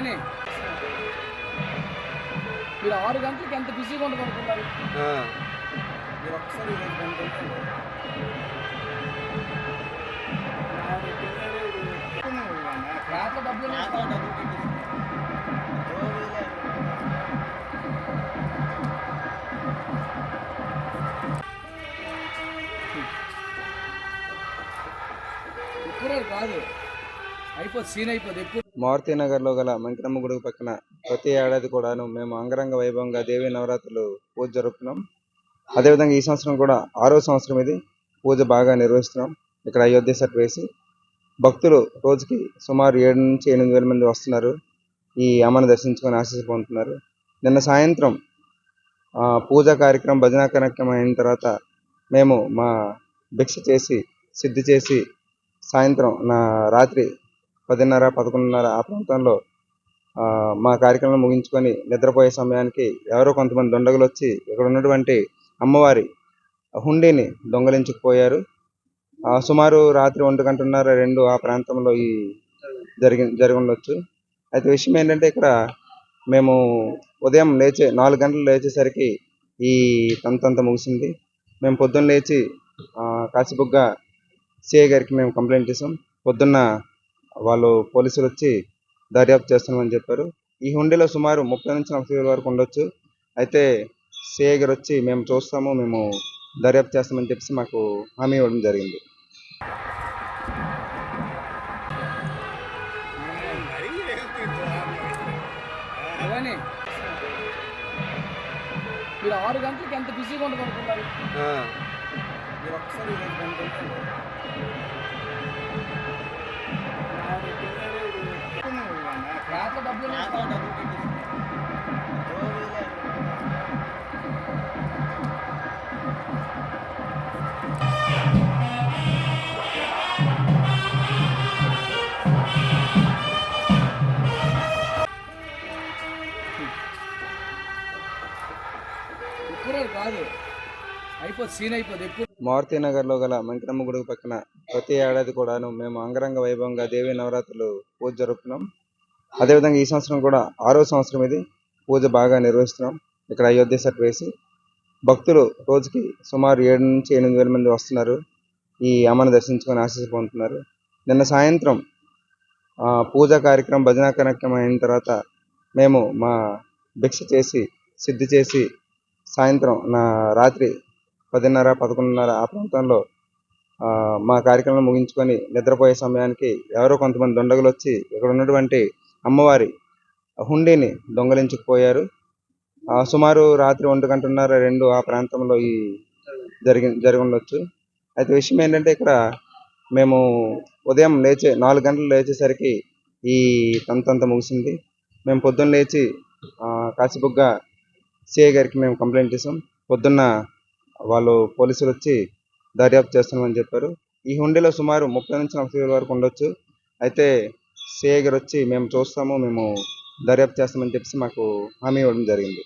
పని మీరు ఆరు గంటలకి ఎంత బిజీగా ఉండగలుగుతున్నారు? మీరు కాదు. అయిపోద్ది సీన్ అయిపోద్ది ఎక్కువ. మారుతి నగర్లో గల మంకిరమ్మ గుడి పక్కన ప్రతి ఏడాది కూడాను మేము అంగరంగ వైభవంగా దేవీ నవరాత్రులు పూజ జరుపుతున్నాం. అదేవిధంగా ఈ సంవత్సరం కూడా ఆరో సంవత్సరం ఇది. పూజ బాగా నిర్వహిస్తున్నాం. ఇక్కడ అయోధ్య సెట్ వేసి భక్తులు రోజుకి సుమారు ఏడు నుంచి ఎనిమిది వేల మంది వస్తున్నారు. ఈ అమ్మను దర్శించుకొని ఆశీస్సు పొందుతున్నారు. నిన్న సాయంత్రం పూజ పూజా కార్యక్రమం భజన కార్యక్రమం అయిన తర్వాత మేము మా భిక్ష చేసి సిద్ధి చేసి సాయంత్రం నా రాత్రి పదిన్నర పదకొండున్నర ఆ ప్రాంతంలో మా కార్యక్రమం ముగించుకొని నిద్రపోయే సమయానికి ఎవరో కొంతమంది దొండగలు వచ్చి ఇక్కడ ఉన్నటువంటి అమ్మవారి హుండీని దొంగలించుకుపోయారు. సుమారు రాత్రి ఒంటి గంటన్నర రెండు ఆ ప్రాంతంలో ఈ జరిగి జరిగి అయితే విషయం ఏంటంటే ఇక్కడ మేము ఉదయం లేచే నాలుగు గంటలు లేచేసరికి ఈ తంతంత ముగిసింది. మేము పొద్దున్న లేచి కాసిబుగ్గ సిఐ గారికి మేము కంప్లైంట్ చేసాం. పొద్దున్న వాళ్ళు పోలీసులు వచ్చి దర్యాప్తు చేస్తున్నామని చెప్పారు. ఈ హుండీలో సుమారు ముప్పై నుంచి నలభై వేల వరకు ఉండొచ్చు. అయితే సిఐ గారు వచ్చి మేము చూస్తాము మేము దర్యాప్తు చేస్తామని చెప్పేసి మాకు హామీ ఇవ్వడం జరిగింది. ఇవన్నీ మీరు ఆరు గంటలకి ఎంత బిజీగా ఉండదు అనుకున్నారు మారుతి నగర్లో గల మంకరమ్మ గుడి పక్కన ప్రతి ఏడాది కూడాను మేము అంగరంగ వైభవంగా దేవీ నవరాత్రులు పూజ జరుపుతున్నాం. అదేవిధంగా ఈ సంవత్సరం కూడా ఆరో సంవత్సరం ఇది. పూజ బాగా నిర్వహిస్తున్నాం. ఇక్కడ అయోధ్య సెట్ వేసి భక్తులు రోజుకి సుమారు ఏడు నుంచి ఎనిమిది వేల మంది వస్తున్నారు. ఈ అమ్మను దర్శించుకొని ఆశీస్సు పొందుతున్నారు. నిన్న సాయంత్రం పూజ పూజా కార్యక్రమం భజన కార్యక్రమం అయిన తర్వాత మేము మా భిక్ష చేసి సిద్ధి చేసి సాయంత్రం నా రాత్రి పదిన్నర పదకొండున్నర ఆ ప్రాంతంలో మా కార్యక్రమం ముగించుకొని నిద్రపోయే సమయానికి ఎవరో కొంతమంది దొండగలు వచ్చి ఇక్కడ ఉన్నటువంటి అమ్మవారి హుండీని దొంగలించుకుపోయారు. సుమారు రాత్రి ఒంటి గంటన్నర రెండు ఆ ప్రాంతంలో ఈ జరిగి జరిగి ఉండొచ్చు అయితే విషయం ఏంటంటే ఇక్కడ మేము ఉదయం లేచే నాలుగు గంటలు లేచేసరికి ఈ తంతంత ముగిసింది. మేము పొద్దున్న లేచి ఆ, కాసిబుగ్గా సిఐ గారికి మేము కంప్లైంట్ చేసాం పొద్దున్న వాళ్ళు పోలీసులు వచ్చి దర్యాప్తు చేస్తున్నామని చెప్పారు. ఈ హుండీలో సుమారు ముప్పై నుంచి నలభై వేల వరకు ఉండొచ్చు. అయితే సిఐ గారు వచ్చి మేము చూస్తాము మేము దర్యాప్తు చేస్తామని చెప్పేసి మాకు హామీ ఇవ్వడం జరిగింది.